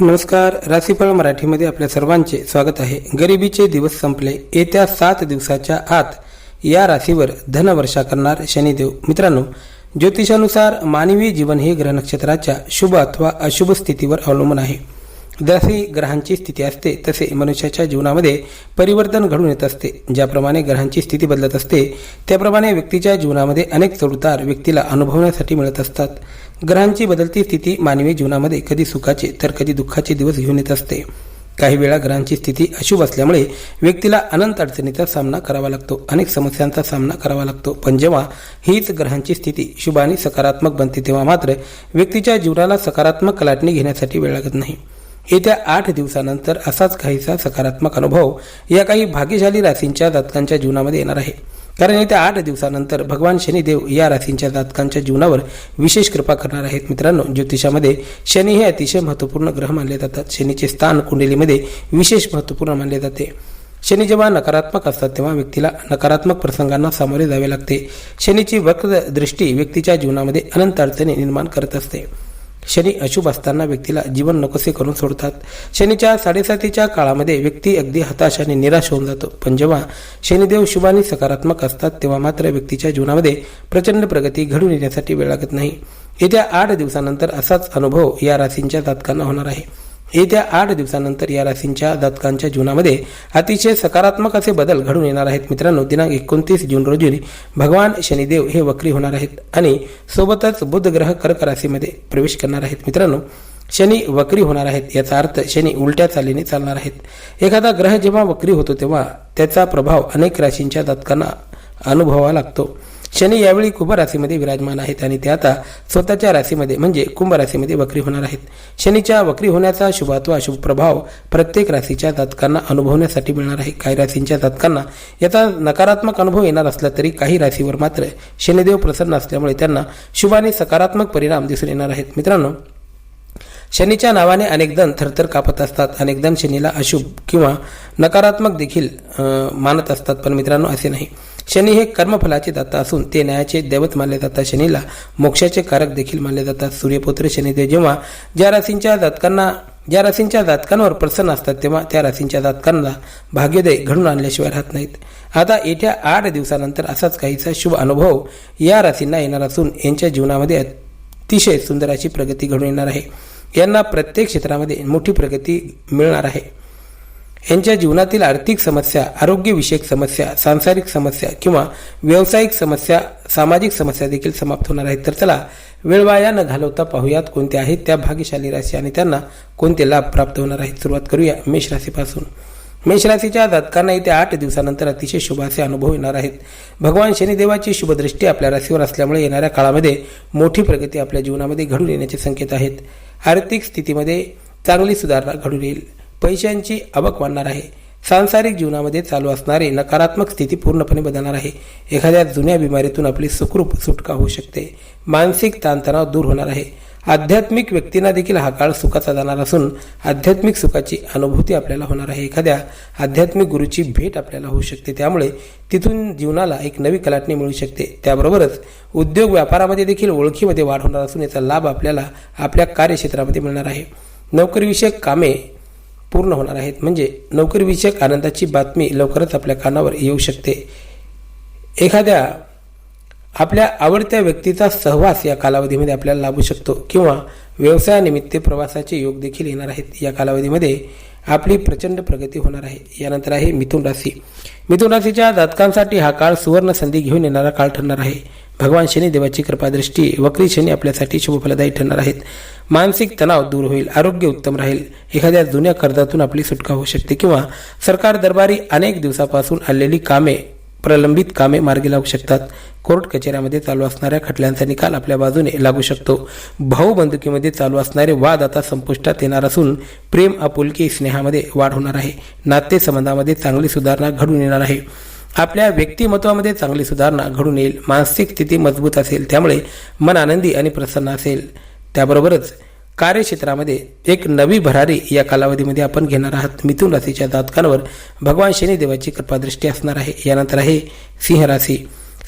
नमस्कार राशीफळ मराठीमध्ये आपल्या सर्वांचे स्वागत आहे. गरिबीचे दिवस संपले. येत्या सात दिवसाच्या आत या राशीवर धनवर्षा करणार शनिदेव. मित्रांनो ज्योतिषानुसार मानवी जीवन हे ग्रह नक्षत्राच्या शुभ अथवा अशुभ स्थितीवर अवलंबून आहे. जशी ग्रहांची स्थिती असते तसे मनुष्याच्या जीवनामध्ये परिवर्तन घडून येत असते. ज्याप्रमाणे ग्रहांची स्थिती बदलत असते त्याप्रमाणे व्यक्तीच्या जीवनामध्ये अनेक चढउतार व्यक्तीला अनुभवण्यासाठी मिळत असतात. ग्रहांची बदलती स्थिती मानवी जीवनामध्ये कधी सुखाचे तर कधी दुःखाचे दिवस घेऊन येत असते. काही वेळा ग्रहांची स्थिती अशुभ असल्यामुळे व्यक्तीला अनंत अडचणीचा सामना करावा लागतो अनेक समस्यांचा सामना करावा लागतो. पण जेव्हा हीच ग्रहांची स्थिती शुभ आणि सकारात्मक बनते तेव्हा मात्र व्यक्तीच्या जीवनाला सकारात्मक कलाटणी घेण्यासाठी वेळ लागत नाही. येत्या आठ दिवसानंतर असाच काहीसा सकारात्मक अनुभव या काही भाग्यशाली राशींच्या जातकांच्या जीवनामध्ये येणार आहे. कारण येत्या आठ दिवसानंतर भगवान शनिदेव या राशींच्या जातकांच्या जीवनावर विशेष कृपा करणार आहेत. मित्रांनो ज्योतिषामध्ये शनी हे अतिशय महत्त्वपूर्ण ग्रह मानले जातात. शनीचे स्थान कुंडलीमध्ये विशेष महत्त्वपूर्ण मानले जाते. शनी जेव्हा नकारात्मक असतात तेव्हा व्यक्तीला नकारात्मक प्रसंगांना सामोरे जावे लागते. शनीची वक्र दृष्टी व्यक्तीच्या जीवनामध्ये अनंत अडचणी निर्माण करत असते. शनी अशुभ असताना व्यक्तीला जीवन नकोसे करून सोडतात. शनीच्या साडेसातीच्या काळामध्ये व्यक्ती अगदी हताश आणि निराश होऊन जातो. पण जेव्हा शनिदेव शुभ आणि सकारात्मक असतात तेव्हा मात्र व्यक्तीच्या जीवनामध्ये प्रचंड प्रगती घडून येण्यासाठी वेळ लागत नाही. येत्या आठ दिवसानंतर असाच अनुभव या राशींच्या जातकांना होणार आहे. येत्या आठ दिवसानंतर या राशींच्या जातकांच्या जीवनामध्ये अतिशय सकारात्मक असे बदल घडून येणार आहेत. मित्रांनो दिनांक एकोणतीस जून रोजी भगवान शनिदेव हे वक्री होणार आहेत आणि सोबतच बुध ग्रह कर्क राशीमध्ये प्रवेश करणार आहेत. मित्रांनो शनी वक्री होणार आहेत. याचा अर्थ शनी उलट्या चालीने चालणार आहेत. एखादा ग्रह जेव्हा वक्री होतो तेव्हा त्याचा प्रभाव अनेक राशींच्या जातकांना अनुभवावा लागतो. शनी यावेळी कुंभ राशीमध्ये विराजमान आहेत आणि ते आता स्वतःच्या राशीमध्ये म्हणजे कुंभ राशीमध्ये वक्री होणार आहेत. शनीच्या वक्री होण्याचा शुभ अथवा अशुभ प्रभाव प्रत्येक राशीच्या जातकांना अनुभवण्यासाठी मिळणार आहे. काही राशींच्या जातकांना याचा नकारात्मक अनुभव येणार असला तरी काही राशीवर मात्र शनिदेव प्रसन्न असल्यामुळे त्यांना शुभ आणि सकारात्मक परिणाम दिसून येणार आहेत. मित्रांनो शनीच्या नावाने अनेकजण थरथर कापत असतात. अनेकजण शनीला अशुभ किंवा नकारात्मक देखील मानत असतात. पण मित्रांनो असे नाही. शनी हे कर्मफलाचे दाता असून ते न्यायाचे दैवत मानले जातात. शनीला मोक्षाचे कारक देखील मानले जातात. सूर्यपुत्र शनिदेव जेव्हा ज्या राशींच्या जातकांना ज्या राशींच्या जातकांवर प्रसन्न असतात तेव्हा त्या राशींच्या जातकांना भाग्योदय घडून आणल्याशिवाय राहत नाहीत. आता येत्या आठ दिवसानंतर असाच काहीसा शुभ अनुभव या राशींना येणार असून यांच्या जीवनामध्ये अतिशय सुंदर अशी प्रगती घडून येणार आहे. यांना प्रत्येक क्षेत्रामध्ये मोठी प्रगती मिळणार आहे. यांच्या जीवनातील आर्थिक समस्या आरोग्यविषयक समस्या सांसारिक समस्या किंवा व्यावसायिक समस्या सामाजिक समस्या देखील समाप्त होणार आहेत. तर चला वेळ वाया न घालवता पाहूयात कोणत्या आहेत त्या भाग्यशाली राशी आणि त्यांना कोणते लाभ प्राप्त होणार आहेत. सुरुवात करूया मेष राशीपासून. मेष राशीच्या जातकांना येत्या आठ दिवसानंतर अतिशय शुभाचे अनुभव येणार आहेत. भगवान शनिदेवाची शुभदृष्टी आपल्या राशीवर असल्यामुळे येणाऱ्या काळामध्ये मोठी प्रगती आपल्या जीवनामध्ये घडून येण्याचे संकेत आहेत. आर्थिक स्थितीमध्ये चांगली सुधारणा घडून येईल. पैशांची आवक वाढणार आहे. सांसारिक जीवनामध्ये चालू असणारी नकारात्मक स्थिती पूर्णपणे बदलणार आहे. एखाद्या जुन्या बिमारीतून आपली सुखरूप सुटका होऊ शकते. मानसिक ताणतणाव दूर होणार आहे. आध्यात्मिक व्यक्तींना देखील हा काळ सुखाचा जाणार असून आध्यात्मिक सुखाची अनुभूती आपल्याला होणार आहे. एखाद्या आध्यात्मिक गुरुची भेट आपल्याला होऊ शकते. त्यामुळे तिथून जीवनाला एक नवी कलाटणी मिळू शकते. त्याबरोबरच उद्योग व्यापारामध्ये देखील ओळखीमध्ये वाढ होणार असून याचा लाभ आपल्याला आपल्या कार्यक्षेत्रामध्ये मिळणार आहे. नोकरीविषयक कामे पूर्ण होणार आहेत. म्हणजे नोकरीविषयक आनंदाची बातमी लवकरच आपल्या कानावर येऊ शकते. एखाद्या आपल्या आवडत्या व्यक्तीचा सहवास या कालावधीमध्ये आपल्याला लाभू शकतो किंवा व्यवसायानिमित्त प्रवासाचे योग देखील येणार आहेत. या कालावधीमध्ये आपली प्रचंड प्रगती होणार आहे. यानंतर आहे मिथुन राशी. मिथुन राशीच्या जातकांसाठी हा काळ सुवर्ण संधी घेऊन येणारा काळ ठरणार आहे. भगवान शनी देवाची कृपादृष्टी वक्री शनी आपल्यासाठी शुभफलदायी ठरणार आहेत. मानसिक तणाव दूर होईल आरोग्य उत्तम राहील. एखाद्या जुन्या कर्जातून आपली सुटका होऊ शकते किंवा सरकार दरबारी अनेक दिवसापासून आलेली कामे प्रलंबित कामे मार्गी लागू शकतात. कोर्ट कचेऱ्यामध्ये चालू असणाऱ्या खटल्यांचा निकाल आपल्या बाजूने लागू शकतो. भाऊ बंदुकीमध्ये चालू असणारे वाद आता संपुष्टात येणार असून प्रेम आपुलकी स्नेहामध्ये वाढ होणार आहे. नातेसंबंधामध्ये चांगली सुधारणा घडून येणार आहे. आपल्या व्यक्तिमत्वामध्ये चांगली सुधारणा घडून येईल मानसिक स्थिती मजबूत असेल त्यामुळे मन आनंदी आणि प्रसन्न असेल. त्याबरोबरच कार्यक्षेत्रामध्ये एक नवी भरारी या कालावधीमध्ये आपण घेणार आहात. मिथुन राशीच्या जातकांवर भगवान शनिदेवाची कृपादृष्टी असणार आहे. यानंतर आहे सिंह राशी.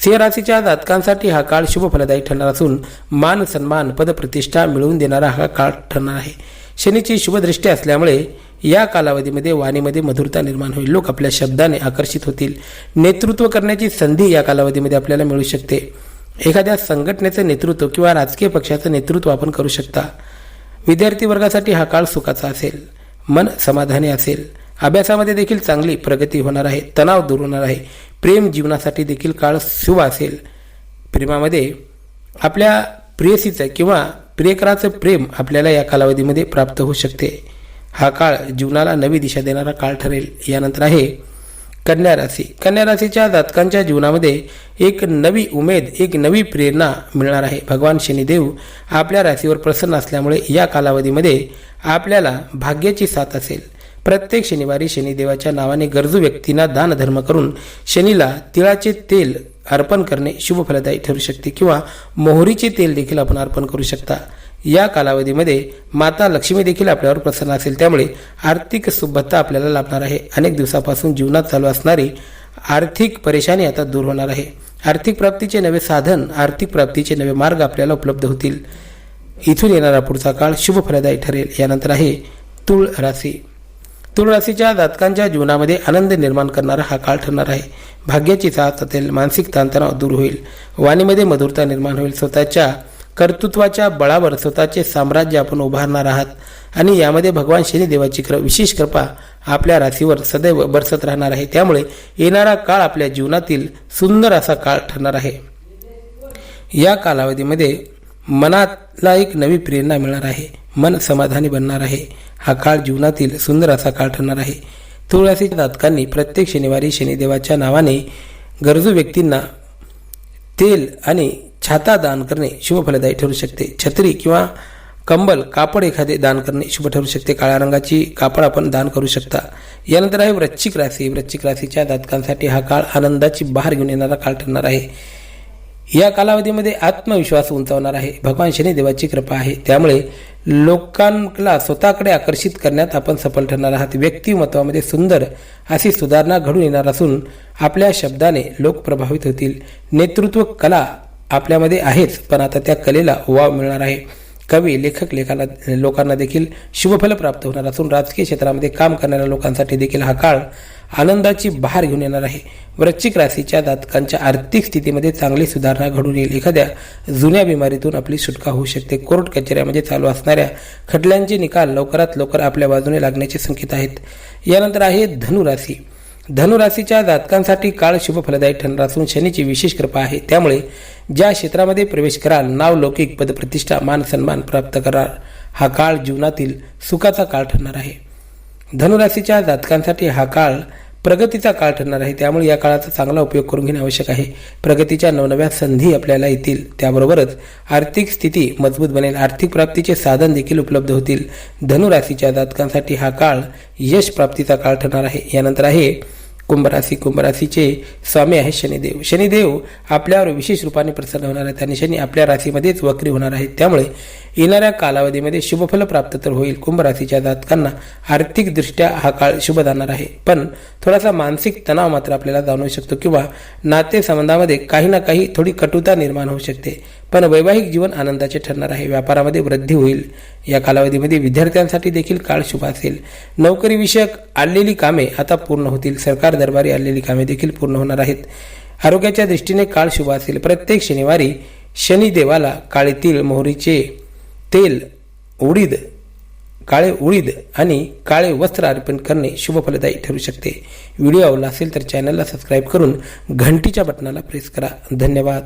सिंह राशीच्या जातकांसाठी हा काळ शुभ फलदायी ठरणार असून मान सन्मान पदप्रतिष्ठा मिळवून देणारा हा काळ ठरणार आहे. शनीची शुभदृष्टी असल्यामुळे या कालावधीमध्ये वाणीमध्ये मधुरता निर्माण होईल. लोक आपल्या शब्दाने आकर्षित होतील. नेतृत्व करण्याची संधी या कालावधीमध्ये आपल्याला मिळू शकते. एखाद्या संघटनेचं नेतृत्व किंवा राजकीय पक्षाचं नेतृत्व आपण करू शकता. विद्यार्थी वर्गासाठी हा काळ सुखाचा असेल. मन समाधानी असेल. अभ्यासामध्ये देखील चांगली प्रगती होणार आहे. तणाव दूर होणार आहे. प्रेम जीवनासाठी देखील काळ शुभ असेल. प्रेमामध्ये आपल्या प्रेयसीचं किंवा प्रियकराचं प्रेम आपल्याला या कालावधीमध्ये प्राप्त होऊ शकते. हा काळ जीवनाला नवी दिशा देणारा काळ ठरेल. यानंतर आहे कन्या राशी. कन्या राशीच्या जातकांच्या जीवनामध्ये एक नवी उमेद एक नवी प्रेरणा मिळणार आहे. भगवान शनिदेव आपल्या राशीवर प्रसन्न असल्यामुळे या कालावधीमध्ये आपल्याला भाग्याची साथ असेल. प्रत्येक शनिवारी शनिदेवाच्या नावाने गरजू व्यक्तींना दानधर्म करून शनीला तिळाचे तेल अर्पण करणे शुभ फलदायी ठरू शकते किंवा मोहरीचे तेल देखील आपण अर्पण करू शकता. या कालावधीमध्ये माता लक्ष्मी देखील आपल्यावर प्रसन्न असेल. त्यामुळे आर्थिक सुबत्ता आपल्याला लाभणार आहे. अनेक दिवसापासून जीवनात चालू असणारी आर्थिक परेशानी आता दूर होणार आहे. आर्थिक प्राप्तीचे नवे साधन आर्थिक प्राप्तीचे नवे मार्ग आपल्याला उपलब्ध होतील. इथून येणारा पुढचा काळ शुभफलदायी ठरेल. यानंतर आहे तुळ राशी. तुळ राशीच्या जातकांच्या जीवनामध्ये आनंद निर्माण करणारा हा काळ ठरणार आहे. भाग्याची साथ असेल मानसिक ताणतणाव दूर होईल. वाणीमध्ये मधुरता निर्माण होईल. स्वतःच्या कर्तृत्वाच्या बळावर स्वतःचे साम्राज्य आपण उभारणार आहात. आणि यामध्ये भगवान शनिदेवाची कृ विशेष कृपा आपल्या राशीवर सदैव बरसत राहणार आहे. त्यामुळे येणारा काळ आपल्या जीवनातील सुंदर असा काळ ठरणार आहे. या कालावधीमध्ये मनाला एक नवी प्रेरणा मिळणार आहे. मन समाधानी बनणार आहे. हा काळ जीवनातील सुंदर असा काळ ठरणार आहे. तुळशीच्या जातकांनी प्रत्येक शनिवारी शनिदेवाच्या नावाने गरजू व्यक्तींना तेल आणि छाता दान करणे शुभ फलदायी ठरू शकते. छत्री किंवा कंबल कापड एखादे दान करणे शुभ ठरू शकते. काळ्या रंगाची कापड आपण दान करू शकता. यानंतर आहे वृश्चिक राशी. वृश्चिक राशीच्या जातकांसाठी हा काळ आनंदाची बहार घेऊन येणारा काळ ठरणार आहे. या कालावधीमध्ये आत्मविश्वास उंचावणार आहे. भगवान शनिदेवाची कृपा आहे. त्यामुळे लोकांना स्वतःकडे आकर्षित करण्यात आपण सफल ठरणार आहात. व्यक्तिमत्वामध्ये सुंदर अशी सुधारणा घडून येणार असून आपल्या शब्दाने लोक प्रभावित होतील. नेतृत्व कला आपल्यामध्ये आहेच पण आता त्या कलेला वाव मिळणार आहे. कवी लेखक लेखाला लोकांना देखील शुभफल प्राप्त होणार असून राजकीय क्षेत्रामध्ये काम करणाऱ्या लोकांसाठी देखील हा काळ आनंदाची बहार घेऊन येणार आहे. वृश्चिक राशीच्या जातकांच्या आर्थिक स्थितीमध्ये चांगली सुधारणा घडून येईल. एखाद्या जुन्या बिमारीतून आपली सुटका होऊ शकते. कोर्ट कचेऱ्यामध्ये चालू असणाऱ्या खटल्यांचे निकाल लवकरात लवकर आपल्या बाजूने लागण्याचे संकेत आहेत. यानंतर आहे धनुराशी धनुराशीच्या जातकांसाठी काळ शुभ फलदायी ठरणार असून शनीची विशेष कृपा आहे. त्यामुळे ज्या क्षेत्रामध्ये प्रवेश कराल नाव लौकिक पदप्रतिष्ठा मान सन्मान प्राप्त कराल हा काळ जीवनातील सुखाचा काळ ठरणार आहे. धनुराशीच्या जातकांसाठी हा काळ प्रगतीचा काळ ठरणार आहे. त्यामुळे या काळाचा चांगला उपयोग करून घेणे आवश्यक आहे. प्रगतीच्या नवनव्या संधी आपल्याला येतील. त्याबरोबरच आर्थिक स्थिती मजबूत बनेल. आर्थिक प्राप्तीचे साधन देखील उपलब्ध होतील. धनुराशीच्या जातकांसाठी हा काळ यश प्राप्तीचा काळ ठरणार आहे. यानंतर आहे कुंभराशी कुंभराशीचे स्वामी आहे शनिदेव. शनिदेव आपल्यावर विशेष रूपाने प्रसन्न होणार आहेत आणि शनी आपल्या राशीमध्येच वक्री होणार आहेत. त्यामुळे येणाऱ्या कालावधीमध्ये शुभफल प्राप्त तर होईल. कुंभ राशीच्या जातकांना आर्थिकदृष्ट्या हा काळ शुभ जाणार आहे. पण थोडासा मानसिक तणाव मात्र आपल्याला जाणवू शकतो किंवा नातेसंबंधामध्ये काही ना काही थोडी कटुता निर्माण होऊ शकते. पण वैवाहिक जीवन आनंदाचे ठरणार आहे. व्यापारामध्ये वृद्धी होईल. या कालावधीमध्ये विद्यार्थ्यांसाठी देखील काळ शुभ असेल. नोकरीविषयक आणलेली कामे आता पूर्ण होतील. सरकार दरबारी आलेली कामे देखील पूर्ण होणार आहेत. आरोग्याच्या दृष्टीने काळ शुभ असेल. प्रत्येक शनिवारी शनिदेवाला काळे तीळ मोहरीचे तेल उडीद काळे उडीद आणि काळे वस्त्र अर्पण करणे शुभफलदायी ठरू शकते. व्हिडिओ आवडला असेल तर चॅनलला सबस्क्राईब करून घंटीच्या बटनाला प्रेस करा. धन्यवाद.